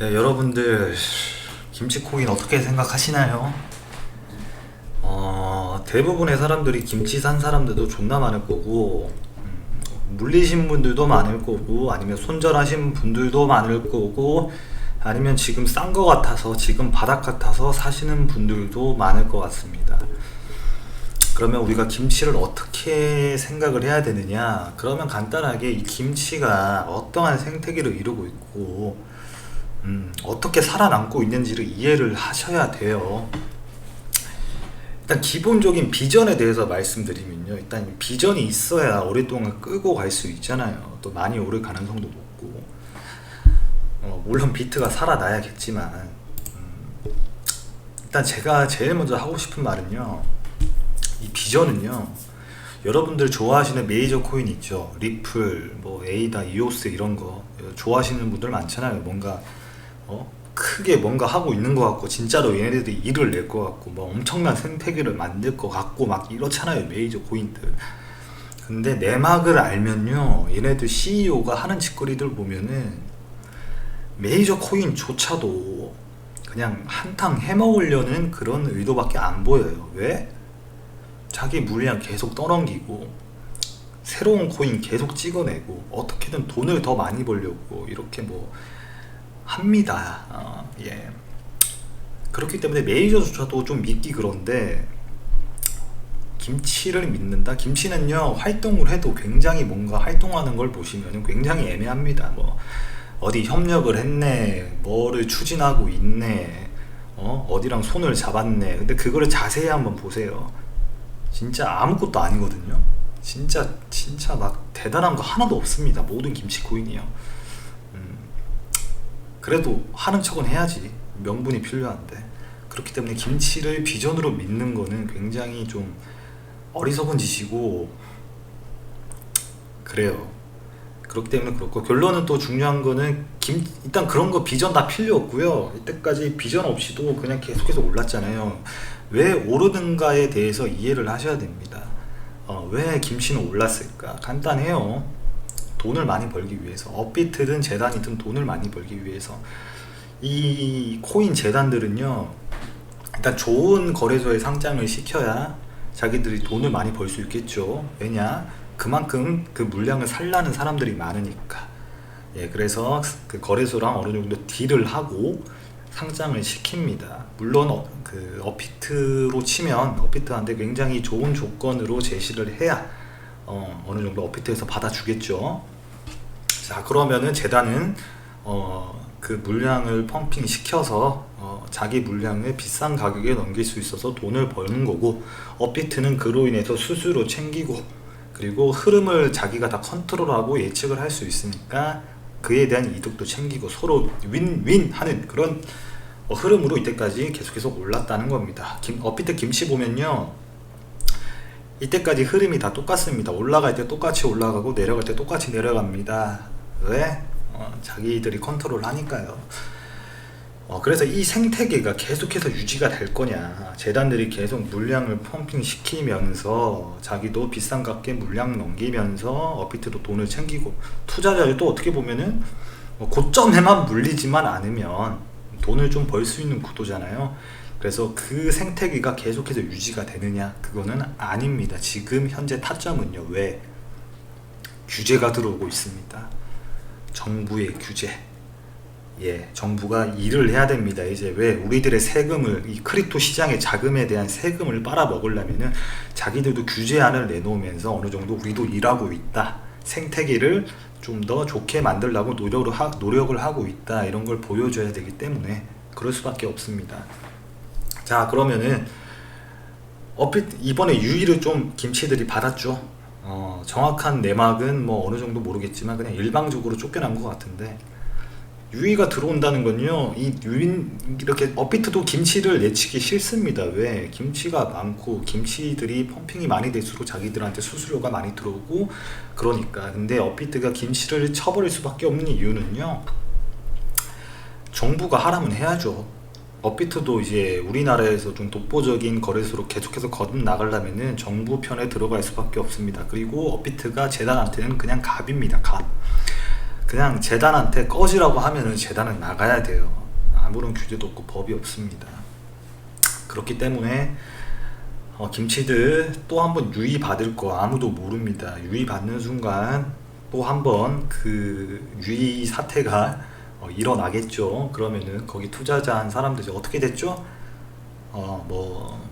네, 여러분들 김치 코인 어떻게 생각하시나요? 어, 대부분의 사람들이 김치 산 사람들도 존나 많을 거고 음, 물리신 분들도 많을 거고 아니면 손절하신 분들도 많을 거고 아니면 지금 싼 거 같아서 지금 바닥 같아서 사시는 분들도 많을 것 같습니다. 그러면 우리가 김치를 어떻게 생각을 해야 되느냐? 그러면 간단하게 이 김치가 어떠한 생태계를 이루고 있고, 음, 어떻게 살아남고 있는지를 이해를 하셔야 돼요. 일단 기본적인 비전에 대해서 말씀드리면요. 일단 비전이 있어야 오랫동안 끌고 갈 수 있잖아요. 또 많이 오를 가능성도 높고. 어, 물론 비트가 살아나야겠지만, 음, 일단 제가 제일 먼저 하고 싶은 말은요. 이 비전은요. 여러분들 좋아하시는 메이저 코인 있죠. 리플, 뭐 에이다, 이오스 이런 거 좋아하시는 분들 많잖아요. 뭔가 어? 크게 뭔가 하고 있는 것 같고 진짜로 얘네들이 일을 낼 것 같고 뭐 엄청난 생태계를 만들 것 같고 막 이렇잖아요. 메이저 코인들. 근데 내막을 알면요. 얘네들 CEO가 하는 짓거리들 보면은 메이저 코인조차도 그냥 한탕 해먹으려는 그런 의도밖에 안 보여요. 왜? 자기 물량 계속 떠넘기고 새로운 코인 계속 찍어내고 어떻게든 돈을 더 많이 벌려고 이렇게 뭐 합니다. 어, 예. 그렇기 때문에 메이저조차도 좀 믿기 그런데 김치를 믿는다. 김치는요 활동을 해도 굉장히 뭔가 활동하는 걸 보시면 굉장히 애매합니다. 뭐 어디 협력을 했네, 뭐를 추진하고 있네, 어 어디랑 손을 잡았네. 근데 그거를 자세히 한번 보세요. 진짜 아무것도 아니거든요. 진짜 진짜 막 대단한 거 하나도 없습니다. 모든 김치 코인이요. 음, 그래도 하는 척은 해야지 명분이 필요한데 그렇기 때문에 김치를 비전으로 믿는 거는 굉장히 좀 어리석은 짓이고 그래요. 그렇기 때문에 그렇고 결론은 또 중요한 거는 김 일단 그런 거 비전 다 필요 없고요. 이때까지 비전 없이도 그냥 계속해서 올랐잖아요. 왜 오르는가에 대해서 이해를 하셔야 됩니다. 어, 왜 김치는 올랐을까? 간단해요. 돈을 많이 벌기 위해서 업비트든 재단이든 돈을 많이 벌기 위해서 이 코인 재단들은요 일단 좋은 거래소에 상장을 시켜야 자기들이 돈을 많이 벌 수 있겠죠. 왜냐? 그만큼 그 물량을 살라는 사람들이 많으니까. 예 그래서 그 거래소랑 어느 정도 딜을 하고 상장을 시킵니다. 물론 어, 그 어피트로 치면 어피트한테 굉장히 좋은 조건으로 제시를 해야 어, 어느 정도 어피트에서 받아주겠죠. 자 그러면은 재단은 어, 그 물량을 펌핑 시켜서 어, 자기 물량을 비싼 가격에 넘길 수 있어서 돈을 버는 거고 어피트는 그로 인해서 수수료 챙기고 그리고 흐름을 자기가 다 컨트롤하고 예측을 할 수 있으니까 그에 대한 이득도 챙기고 서로 윈윈 하는 그런 어, 흐름으로 이때까지 계속해서 올랐다는 겁니다. 김, 어피트 김치 보면요. 이때까지 흐름이 다 똑같습니다. 올라갈 때 똑같이 올라가고 내려갈 때 똑같이 내려갑니다. 왜? 어, 자기들이 컨트롤 하니까요. 어, 그래서 이 생태계가 계속해서 유지가 될 거냐. 재단들이 계속 물량을 펌핑 시키면서 자기도 비싼 값에 물량 넘기면서 어피트도 돈을 챙기고 투자자들도 어떻게 보면은 뭐 고점에만 물리지만 않으면 돈을 좀 벌 수 있는 구도잖아요. 그래서 그 생태계가 계속해서 유지가 되느냐? 그거는 아닙니다. 지금 현재 타점은요. 왜? 규제가 들어오고 있습니다. 정부의 규제. 예, 정부가 일을 해야 됩니다. 이제 왜 우리들의 세금을 이 크립토 시장의 자금에 대한 세금을 빨아먹으려면은 자기들도 규제안을 내놓으면서 어느 정도 우리도 일하고 있다. 생태계를 좀 더 좋게 만들려고 노력을, 하, 노력을 하고 있다. 이런 걸 보여줘야 되기 때문에 그럴 수밖에 없습니다. 자, 그러면은 어핏 이번에 유의를 좀 김치들이 받았죠. 어, 정확한 내막은 뭐 어느 정도 모르겠지만 그냥 일방적으로 쫓겨난 것 같은데 유의가 들어온다는 건요. 이 유인 이렇게 업비트도 김치를 내치기 싫습니다. 왜? 김치가 많고 김치들이 펌핑이 많이 될수록 자기들한테 수수료가 많이 들어오고 그러니까. 근데 업비트가 김치를 쳐버릴 수밖에 없는 이유는요. 정부가 하라면 해야죠. 업비트도 이제 우리나라에서 좀 독보적인 거래소로 계속해서 거듭 나가려면은 정부 편에 들어갈 수밖에 없습니다. 그리고 업비트가 재단한테는 그냥 갑입니다. 갑. 그냥 재단한테 꺼지라고 하면은 재단은 나가야 돼요. 아무런 규제도 없고 법이 없습니다. 그렇기 때문에 어, 김치들 또 한번 유의 받을 거 아무도 모릅니다. 유의 받는 순간 또 한번 그 유의 사태가 어, 일어나겠죠. 그러면은 거기 투자자한 사람들이 어떻게 됐죠? 어 뭐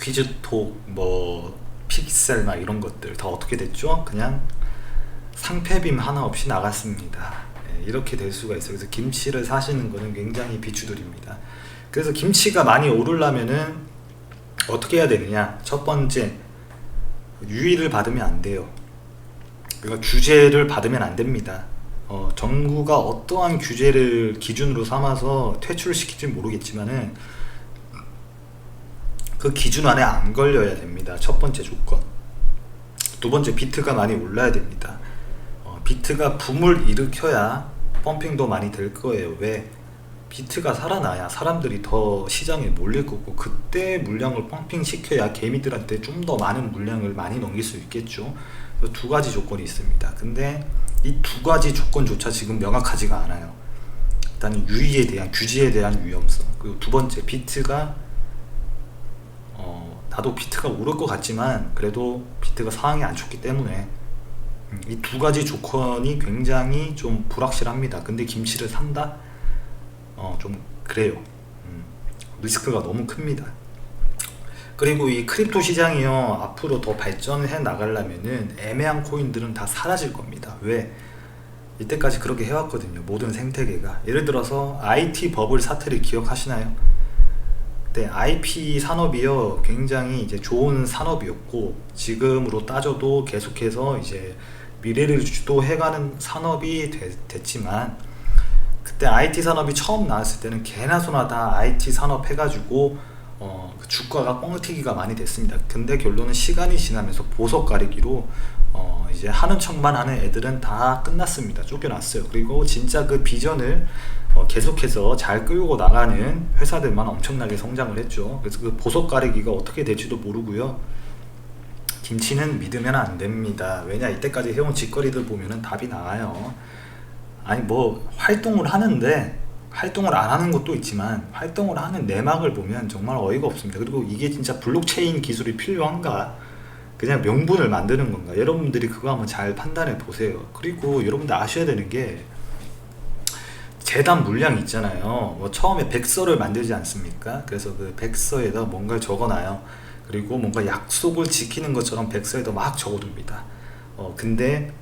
퀴즈톡 뭐 픽셀 막 이런 것들 다 어떻게 됐죠? 그냥 상패빔 하나 없이 나갔습니다. 예, 이렇게 될 수가 있어요. 그래서 김치를 사시는 거는 굉장히 비추들입니다. 그래서 김치가 많이 오르려면은 어떻게 해야 되느냐? 첫 번째 유의를 받으면 안 돼요. 그러니까 규제를 받으면 안 됩니다. 어, 정부가 어떠한 규제를 기준으로 삼아서 퇴출시킬지 모르겠지만은 그 기준 안에 안 걸려야 됩니다. 첫 번째 조건. 두 번째 비트가 많이 올라야 됩니다. 어, 비트가 붐을 일으켜야 펌핑도 많이 될 거예요. 왜? 비트가 살아나야 사람들이 더 시장에 몰릴 거고 그때 물량을 펌핑 시켜야 개미들한테 좀 더 많은 물량을 많이 넘길 수 있겠죠. 두 가지 조건이 있습니다. 근데 이 두 가지 조건조차 지금 명확하지가 않아요. 일단 유의에 대한 규제에 대한 위험성 그리고 두 번째 비트가 어, 나도 비트가 오를 것 같지만 그래도 비트가 상황이 안 좋기 때문에 이 두 가지 조건이 굉장히 좀 불확실합니다. 근데 김치를 산다? 어, 좀 그래요. 음, 리스크가 너무 큽니다. 그리고 이 크립토 시장이요 앞으로 더 발전해 나가려면은 애매한 코인들은 다 사라질 겁니다. 왜? 이때까지 그렇게 해왔거든요. 모든 생태계가 예를 들어서 IT 버블 사태를 기억하시나요? 네, IP 산업이요 굉장히 이제 좋은 산업이었고 지금으로 따져도 계속해서 이제 미래를 주도해가는 산업이 되- 됐지만 그때 IT 산업이 처음 나왔을 때는 개나 소나 다 IT 산업 해가지고 어, 그 주가가 뻥튀기가 많이 됐습니다. 근데 결론은 시간이 지나면서 보석 가리기로 어, 이제 하는 척만 하는 애들은 다 끝났습니다. 쫓겨났어요. 그리고 진짜 그 비전을 어, 계속해서 잘 끌고 나가는 회사들만 엄청나게 성장을 했죠. 그래서 그 보석 가리기가 어떻게 될지도 모르고요. 김치는 믿으면 안 됩니다. 왜냐 이때까지 해온 짓거리들 보면은 답이 나와요. 아니 뭐 활동을 하는데 활동을 안 하는 것도 있지만 활동을 하는 내막을 보면 정말 어이가 없습니다. 그리고 이게 진짜 블록체인 기술이 필요한가? 그냥 명분을 만드는 건가? 여러분들이 그거 한번 잘 판단해 보세요. 그리고 여러분들 아셔야 되는 게 재단 물량 있잖아요. 뭐 처음에 백서를 만들지 않습니까? 그래서 그 백서에다 뭔가를 적어놔요. 그리고 뭔가 약속을 지키는 것처럼 백서에다 막 적어둡니다. 어, 근데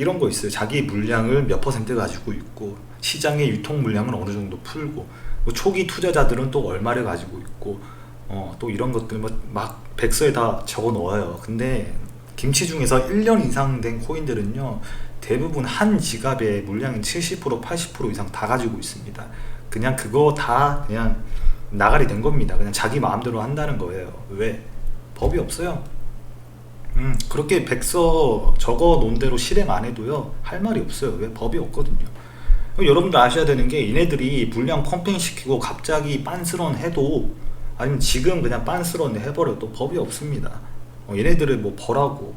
이런 거 있어요. 자기 물량을 몇 퍼센트 가지고 있고 시장의 유통 물량은 어느 정도 풀고 뭐 초기 투자자들은 또 얼마를 가지고 있고 어, 또 이런 것들 뭐막 백서에 다 적어 놓아요. 근데 김치 중에서 1년 이상 된 코인들은요 대부분 한 지갑의 물량이 70% 80% 이상 다 가지고 있습니다. 그냥 그거 다 그냥 나가리 된 겁니다. 그냥 자기 마음대로 한다는 거예요. 왜? 법이 없어요. 음, 그렇게 백서 적어 놓은 대로 실행 안 해도요, 할 말이 없어요. 왜? 법이 없거든요. 여러분들 아셔야 되는 게, 얘네들이 물량 펌핑 시키고 갑자기 빤스런 해도, 아니면 지금 그냥 빤스런 해버려도 법이 없습니다. 어, 얘네들을 뭐 벌하고,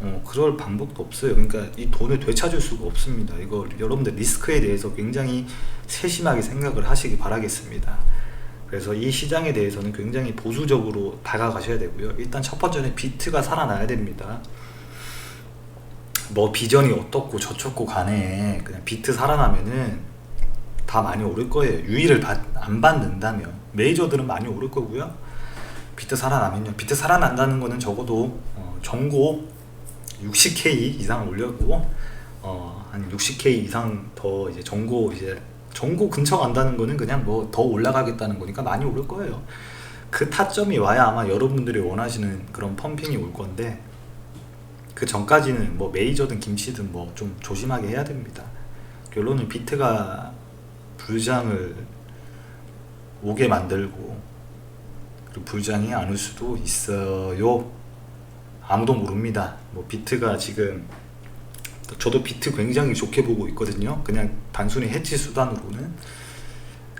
어, 그럴 방법도 없어요. 그러니까 이 돈을 되찾을 수가 없습니다. 이거 여러분들 리스크에 대해서 굉장히 세심하게 생각을 하시기 바라겠습니다. 그래서 이 시장에 대해서는 굉장히 보수적으로 다가가셔야 되고요. 일단 첫 번째는 비트가 살아나야 됩니다. 뭐 비전이 어떻고 저쩌고 간에 그냥 비트 살아나면은 다 많이 오를 거예요. 유의를 받, 안 받는다면 메이저들은 많이 오를 거고요. 비트 살아나면요. 비트 살아난다는 거는 적어도 어, 전고 60K 이상 올려고 어, 한 60K 이상 더 이제 전고 이제 전고 근처 간다는 거는 그냥 뭐 더 올라가겠다는 거니까 많이 오를 거예요. 그 타점이 와야 아마 여러분들이 원하시는 그런 펌핑이 올 건데 그 전까지는 뭐 메이저든 김치든 뭐 좀 조심하게 해야 됩니다. 결론은 비트가 불장을 오게 만들고 그리고 불장이 안 올 수도 있어요. 아무도 모릅니다. 뭐 비트가 지금 저도 비트 굉장히 좋게 보고 있거든요. 그냥 단순히 해치 수단으로는.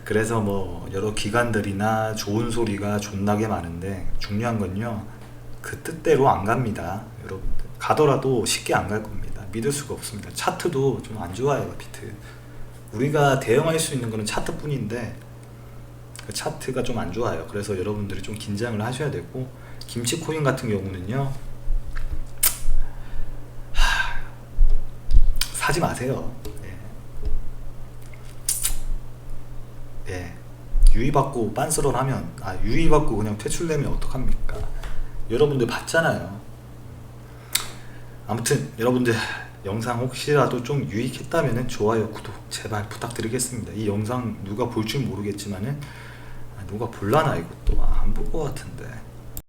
그래서 뭐 여러 기관들이나 좋은 소리가 존나게 많은데 중요한 건요. 그 뜻대로 안 갑니다. 여러분들. 가더라도 쉽게 안 갈 겁니다. 믿을 수가 없습니다. 차트도 좀 안 좋아요, 비트. 우리가 대응할 수 있는 거는 차트뿐인데 그 차트가 좀 안 좋아요. 그래서 여러분들이 좀 긴장을 하셔야 되고 김치 코인 같은 경우는요. 하, 사지 마세요. 예. 예. 유의받고 빤스런 하면 아 유의받고 그냥 퇴출되면 어떡합니까? 여러분들 봤잖아요. 아무튼 여러분들 영상 혹시라도 좀 유익했다면 좋아요 구독 제발 부탁드리겠습니다. 이 영상 누가 볼 줄 모르겠지만은 아, 누가 볼라나 이것도 안볼 것 같은데